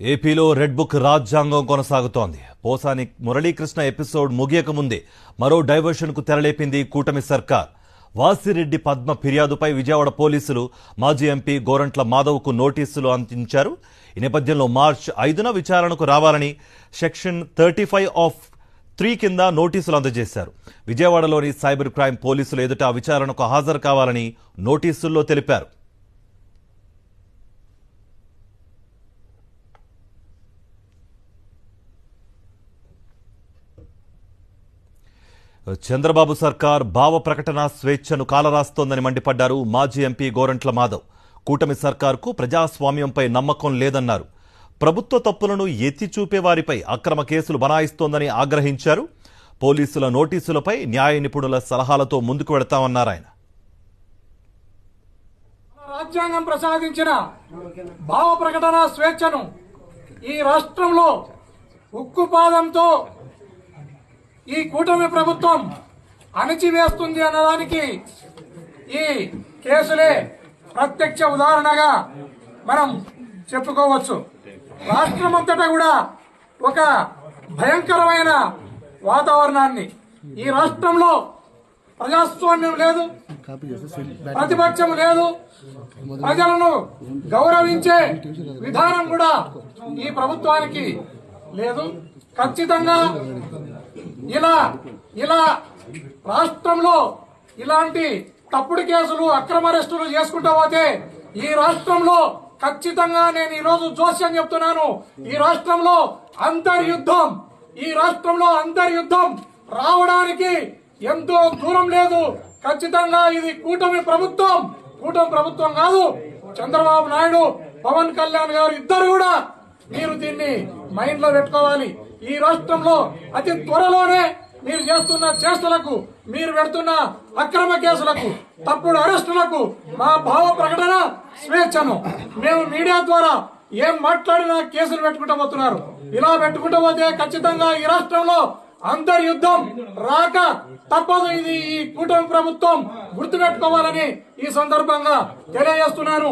ఏపీలో red book రాజ్యాంగం కొనసాగుతోంది. పోసాని మురళీకృష్ణ ఎపిసోడ్ ముగియక ముందే మరో డైవర్షన్కు తెరలేపింది కూటమి సర్కార్. వాసిరెడ్డి పద్మ ఫిర్యాదుపై విజయవాడ పోలీసులు మాజీ ఎంపీ గోరంట్ల మాధవ్కు నోటీసులు అందించారు. ఈ నేపథ్యంలో మార్చ్ ఐదున విచారణకు రావాలని section thirty five of three కింద నోటీసులు అందజేశారు. విజయవాడలోని సైబర్ క్రైమ్ పోలీసులు ఎదుట విచారణకు హాజరు కావాలని నోటీసుల్లో తెలిపారు. చంద్రబాబు సర్కార్ భావ ప్రకటన స్వేచ్ఛను కాలరాస్తోందని మండిపడ్డారు మాజీ ఎంపీ గోరంట్ల మాధవ్. కూటమి సర్కార్కు ప్రజాస్వామ్యంపై నమ్మకం లేదన్నారు. ప్రభుత్వ తప్పులను ఎత్తి చూపే వారిపై అక్రమ కేసులు బనాయిస్తోందని ఆగ్రహించారు. పోలీసుల నోటీసులపై న్యాయ నిపుణుల సలహాలతో ముందుకు వెడతామన్నారు ఆయన. రాజ్యాంగం ప్రసాదించిన భావ ప్రకటన స్వేచ్ఛను ఈ రాష్ట్రంలో ఉక్కుపాదంతో ఈ కూటమి ప్రభుత్వం అణిచివేస్తుంది అన్నదానికి ఈ కేసులే ప్రత్యక్ష ఉదాహరణగా మనం చెప్పుకోవచ్చు. రాష్ట్రమంతటా కూడా ఒక భయంకరమైన వాతావరణాన్ని ఈ రాష్ట్రంలో ప్రజాస్వామ్యం లేదు ప్రతిపక్షం లేదు ప్రజలను గౌరవించే విధానం కూడా ఈ ప్రభుత్వానికి లేదు. ఖచ్చితంగా ఇలా ఇలా రాష్ట్రంలో ఇలాంటి తప్పుడు కేసులు అక్రమ అరెస్టులు చేసుకుంటూ పోతే ఈ రాష్ట్రంలో ఖచ్చితంగా నేను ఈ రోజు జోస్యం చెప్తున్నాను. ఈ రాష్ట్రంలో అంతర్యుద్ధం ఈ రాష్ట్రంలో అంతర్యుద్ధం రావడానికి ఎంతో దూరం లేదు. ఖచ్చితంగా ఇది కూటమి ప్రభుత్వం కూటమి ప్రభుత్వం కాదు. చంద్రబాబు నాయుడు పవన్ కళ్యాణ్ గారు ఇద్దరు కూడా మీరు దీన్ని మైండ్లో పెట్టుకోవాలి. ఈ రాష్ట్రంలో అతి త్వరలోనే మీరు చేస్తున్న చేష్టలకు మీరు పెడుతున్న అక్రమ కేసులకు తప్పుడు అరెస్టులకు మా భావ ప్రకటన స్వేచ్ఛను. మేము మీడియా ద్వారా ఏం మాట్లాడినా కేసులు పెట్టుకుంటూ పోతున్నారు. ఇలా పెట్టుకుంటూ పోతే ఖచ్చితంగా ఈ రాష్ట్రంలో అంతర్యుద్ధం రాక తప్పదు. ఇది ఈ కూటమి ప్రభుత్వం గుర్తుపెట్టుకోవాలని ఈ సందర్భంగా తెలియజేస్తున్నాను.